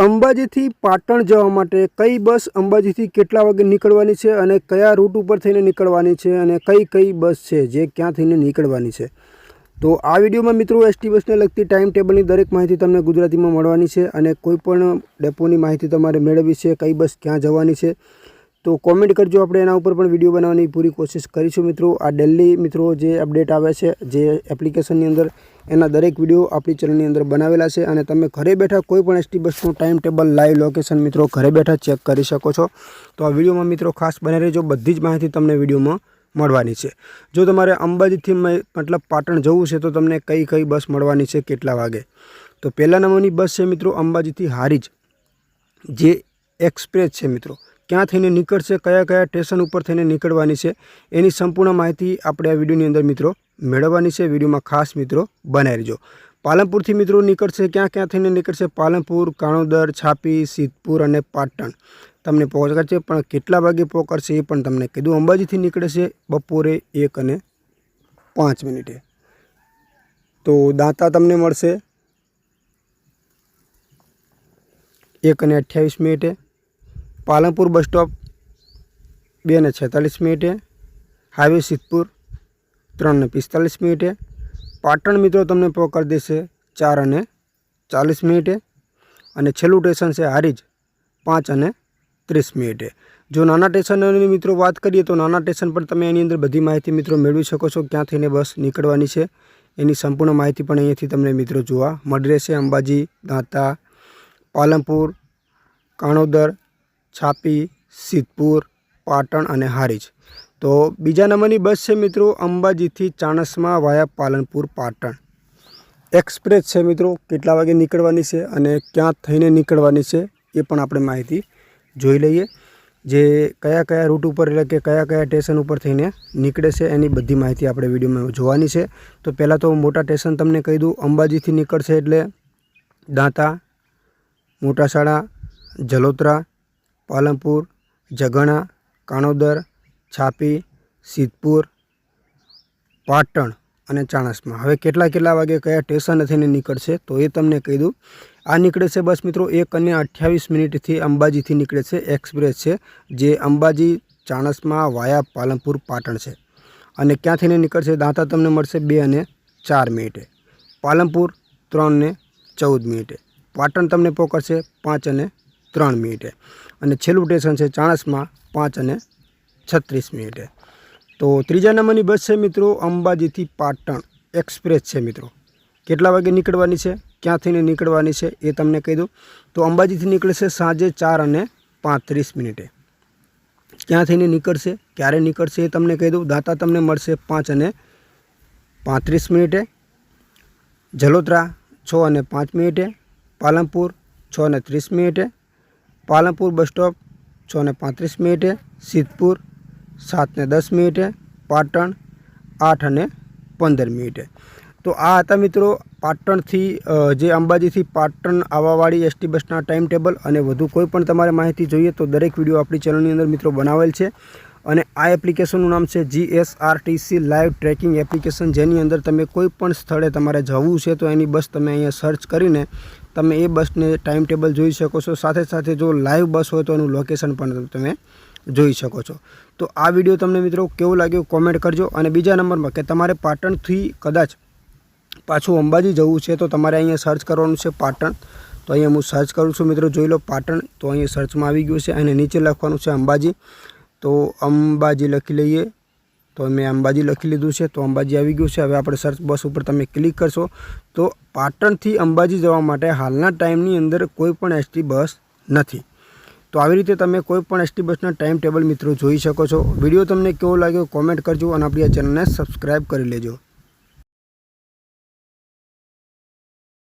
અંબાજીથી પાટણ જવા માટે કઈ બસ અંબાજીથી કેટલા વાગે નીકળવાની છે અને કયા રૂટ ઉપર થઈને નીકળવાની છે અને કઈ કઈ બસ છે જે ક્યાં થઈને નીકળવાની છે? તો આ વિડીયોમાં મિત્રો એસટી બસને લગતી ટાઈમ ટેબલની દરેક માહિતી તમને ગુજરાતીમાં મળવાની છે અને કોઈપણ ડેપોની માહિતી તમારે મેળવવી છે, કઈ બસ ક્યાં જવાની છે તો કોમેન્ટ કરજો, આપણે એના ઉપર પણ વીડિયો બનાવવાની પૂરી કોશિશ કરીશું મિત્રો. આ ડેલી મિત્રો જે અપડેટ આવે છે, જે એપ્લિકેશનની અંદર, એના દરેક વીડિયો આપણી ચેનલની અંદર બનાવેલા છે. અને તમે ઘરે બેઠા કોઈ પણ એસટી બસનું ટાઈમ ટેબલ લાઈવ લોકેશન મિત્રો, ઘરે બેઠા ચેક કરી શકો છો. તો આ વિડીયોમાં મિત્રો ખાસ બને રહેજો. બધી જ માહિતી તમને વિડીયોમાં મળવાની છે. જો તમારે અંબાજીથી મતલબ પાટણ જવું છે, તો તમને કઈ કઈ બસ મળવાની છે, કેટલા વાગે? તો પહેલા નંબરની બસ છે મિત્રો અંબાજીથી હારીજ. જે એક્સપ્રેસ છે મિત્રો. ક્યાં થઈને નીકળશે, કયા કયા સ્ટેશન ઉપર થઈને નીકળવાની છે, એની સંપૂર્ણ માહિતી આપણે આ વિડીયોની અંદર મિત્રો મેળવવાની છે. વિડીયોમાં ખાસ મિત્રો બનાવી લેજો પાલનપુરથી મિત્રો નીકળશે, ક્યાં ક્યાં થઈને નીકળશે? પાલનપુર, કાણોદર, છાપી, સિદ્ધપુર અને પાટણ. તમને પહોંચાડશે પણ કેટલા વાગે પહોંચશે એ પણ તમને કીધું અંબાજીથી નીકળે છે બપોરે એક અને પાંચ મિનિટે. તો દાંતા તમને મળશે. એક અને અઠ્યાવીસ મિનિટે. પાલનપુર બસ સ્ટોપ બે ને છેતાલીસ મિનિટે, હાઈવે સિદ્ધપુર ત્રણ ને પિસ્તાલીસ મિનિટે, પાટણ મિત્રો તમને પકડી દેશે ચાર અને ચાલીસ મિનિટે અને છેલ્લું સ્ટેશન છે હારીજ પાંચ અને ત્રીસ મિનિટે. જો નાના સ્ટેશનની મિત્રો વાત કરીએ તો નાના સ્ટેશન પર તમે એની અંદર બધી માહિતી મિત્રો મેળવી શકો છો ક્યાં થઈને બસ નીકળવાની છે, એની સંપૂર્ણ માહિતી પણ અહીંયાથી તમને મિત્રો જોવા મળી રહેશે. અંબાજી, દાંતા, પાલનપુર, કાણોદર છાપી, સિદ્ધપુર, પાટણ અને હારીજ. તો બીજા નંબરની બસ છે મિત્રો અંબાજીથી ચાણસમા વાયા પાલનપુર, પાટણ. એક્સપ્રેસ છે મિત્રો કેટલા વાગે નીકળવાની છે અને ક્યાં થઈને નીકળવાની છે એ પણ આપણે માહિતી જોઈ લઈએ. જે કયા કયા રૂટ ઉપર એટલે કે કયા કયા સ્ટેશન ઉપર થઈને નીકળે છે એની બધી માહિતી આપણે વિડીયોમાં જોવાની છે. તો પહેલાં તો મોટા સ્ટેશન તમને કહી દઉં, અંબાજીથી નીકળશે એટલે દાંતા, મોટાશાળા, જલોત્રા પાલનપુર જગણા કાણોદર, છાપી, સિદ્ધપુર, પાટણ અને ચાણસમાં. હવે કેટલા કેટલા વાગે કયા સ્ટેશન થઈને નીકળશે તો એ તમને કહી દઉં. આ નીકળે છે બસ મિત્રો એક અને અઠ્યાવીસ મિનિટથી અંબાજીથી નીકળે છે એક્સપ્રેસ છે, જે અંબાજી, ચાણસમાં વાયા પાલનપુર, પાટણ છે. અને ક્યાંથીને નીકળશે દાંતા તમને મળશે બે અને ચાર મિનિટે. પાલનપુર ત્રણ ને ચૌદ મિનિટે. પાટણ તમને પકડશે પાંચ અને ત્રણ મિનિટે. અને છેલ્લું સ્ટેશન છે ચાણસમાં પાંચ અને છત્રીસ મિનિટે. તો ત્રીજા નંબરની બસ છે મિત્રો અંબાજીથી પાટણ એક્સપ્રેસ છે મિત્રો. કેટલા વાગે નીકળવાની છે? ક્યાં થઈને નીકળવાની છે એ તમને કહી દઉં. તો અંબાજીથી નીકળશે સાંજે ચાર અને પાંત્રીસ મિનિટે. ક્યાં થઈને નીકળશે? ક્યારે નીકળશે એ તમને કહી દઉં. દાતા તમને મળશે પાંચ અને પાંત્રીસ મિનિટે. જલોત્રા છ અને પાંચ મિનિટે. પાલનપુર છ અને ત્રીસ મિનિટે. પાલનપુર બસ સ્ટોપ છ ને પાંત્રીસ મિનિટે, સિદ્ધપુર સાત ને દસ મિનિટે, પાટણ આઠ અને પંદર મિનિટે. તો આ હતા મિત્રો પાટણથી જે અંબાજીથી પાટણ આવવાવાળી એસટી બસના ટાઈમ ટેબલ અને વધુ કોઈ પણ તમારે માહિતી જોઈએ તો દરેક વીડિયો આપણી ચેનલની અંદર મિત્રો બનાવેલ છે. અને આ એપ્લિકેશનનું નામ છે જીએસઆરટીસી લાઈવ ટ્રેકિંગ એપ્લિકેશન, જેની અંદર તમે કોઈ પણ સ્થળે તમારે જવું છે તો એની બસ તમે અહીંયા સર્ચ કરીને તમે એ બસને ટાઈમ ટેબલ જોઈ શકો છો. સાથે સાથે જો લાઈવ બસ હોય તો એનું લોકેશન પણ તમે જોઈ શકો છો. તો આ વીડિયો તમને મિત્રો કેવો લાગ્યો કોમેન્ટ કરજો અને બીજા નંબરમાં કે તમારે પાટણથી કદાચ પાછું અંબાજી જવું છે તો તમારે અહીંયા સર્ચ કરવાનું છે પાટણ. તો અહીંયા હું સર્ચ કરું છું મિત્રો, જોઈ લો પાટણ. તો અહીંયા સર્ચમાં આવી ગયું છે અને નીચે લખવાનું છે અંબાજી. તો અંબાજી લખી લઈએ. તો મેં અંબાજી લખી લીધું છે, તો અંબાજી આવી ગયું છે. હવે આપણે સર્ચ બસ ઉપર તમે ક્લિક કરશો, તો પાટણથી અંબાજી જવા માટે હાલના ટાઈમની અંદર કોઈ પણ એસટી બસ નથી. તો આવી રીતે તમે કોઈ પણ એસટી બસના ટાઈમ ટેબલ મિત્રો જોઈ શકો છો. વીડિયો તમને કેવો લાગ્યો કોમેન્ટ કરજો અને આપણી આ ચેનલને સબસ્ક્રાઈબ કરી લેજો.